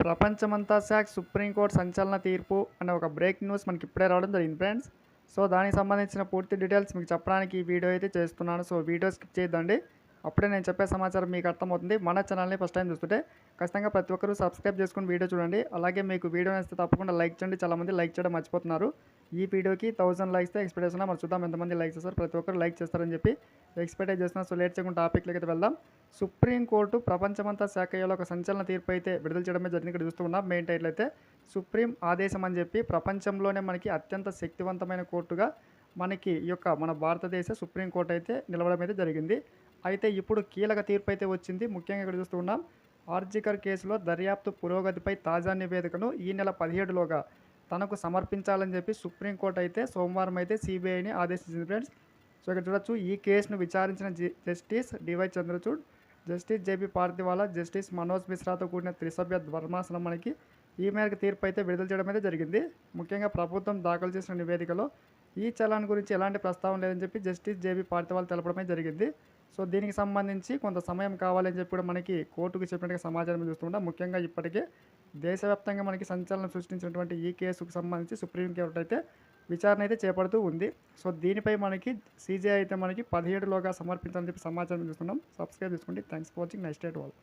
ప్రపంచమంతా శాఖ సుప్రీంకోర్టు సంచలన తీర్పు అనే ఒక బ్రేక్ న్యూస్ మనకి ఇప్పుడే రావడం జరిగింది ఫ్రెండ్స్ సో దానికి సంబంధించిన పూర్తి డీటెయిల్స్ మీకు చెప్పడానికి ఈ వీడియో అయితే చేస్తున్నాను. సో వీడియో స్కిప్ చేయొద్దండి. అప్పుడే నేను చెప్పే సమాచారం మీకు అర్థమవుతుంది. మన ఛానల్ని ఫస్ట్ టైం చూస్తుంటే ఖచ్చితంగా ప్రతి ఒక్కరూ సబ్స్క్రైబ్ చేసుకుని వీడియో చూడండి. అలాగే మీకు వీడియో నచ్చితే తప్పకుండా లైక్ చేయండి. చాలామంది లైక్ చేయడం మర్చిపోతున్నారు. ఈ వీడియోకి థౌసండ్ లైక్స్ ఎక్స్పెక్ట్ చేస్తున్నా. మరి చూద్దాం ఎంతమంది లైక్ చేస్తారు. ప్రతి ఒక్కరు లైక్ చేస్తారని చెప్పి ఎక్స్పెక్ట్ చేస్తున్నా. సో లేట్ చేయకుండా టాపిక్లోకి అయితే వెళ్దాం. సుప్రీంకోర్టు ప్రపంచమంతా శాఖ ఒక సంచలన తీర్పు అయితే విడుదల చేయడమే జరిగింది. ఇక్కడ చూస్తూ ఉన్నాం. మెయిన్ టైటిల్ అయితే సుప్రీం ఆదేశం అని చెప్పి ప్రపంచంలోనే మనకి అత్యంత శక్తివంతమైన కోర్టుగా మనకి ఈ యొక్క మన భారతదేశ సుప్రీంకోర్టు అయితే నిలవడం అయితే జరిగింది. అయితే ఇప్పుడు కీలక తీర్పు అయితే వచ్చింది. ముఖ్యంగా ఇక్కడ చూస్తూ ఉన్నాం. ఆర్జికర్ కేసులో దర్యాప్తు పురోగతిపై తాజా నివేదికను ఈ నెల పదిహేడులోగా తనకు సమర్పించాలని చెప్పి సుప్రీంకోర్టు అయితే సోమవారం అయితే సిబిఐని ఆదేశించింది ఫ్రెండ్స్. సో ఇక్కడ చూడొచ్చు ఈ కేసును విచారించిన G- Justice DY Chandrachud Justice JP Pardiwala Justice Manoj మిశ్రాతో కూడిన త్రిసభ్య ధర్మాసనం మనకి ఈ మేరకు తీర్పు అయితే విడుదల చేయడం అయితే జరిగింది. ముఖ్యంగా ప్రభుత్వం దాఖలు చేసిన నివేదికలో ఈ చలాన్ గురించి ఎలాంటి ప్రస్తావన లేదని చెప్పి జస్టిస్ జేబీ పార్థివాల్ తెలపడమే జరిగింది. సో దీనికి సంబంధించి కొంత సమయం కావాలని చెప్పి కూడా మనకి కోర్టుకు చెప్పినట్టుగా సమాచారం చూస్తుంటాం. ముఖ్యంగా ఇప్పటికే దేశవ్యాప్తంగా మనకి సంచలనం సృష్టించినటువంటి ఈ కేసుకు సంబంధించి సుప్రీంకోర్టు అయితే విచారణ అయితే చేపడుతూ ఉంది. సో దీనిపై మనకి సీజీఐ అయితే మనకి పదిహేడులోగా సమర్పించాలని చెప్పి సమాచారం చూస్తున్నాం. సబ్స్క్రైబ్ చేసుకోండి thanks for watching next date వాళ్ళు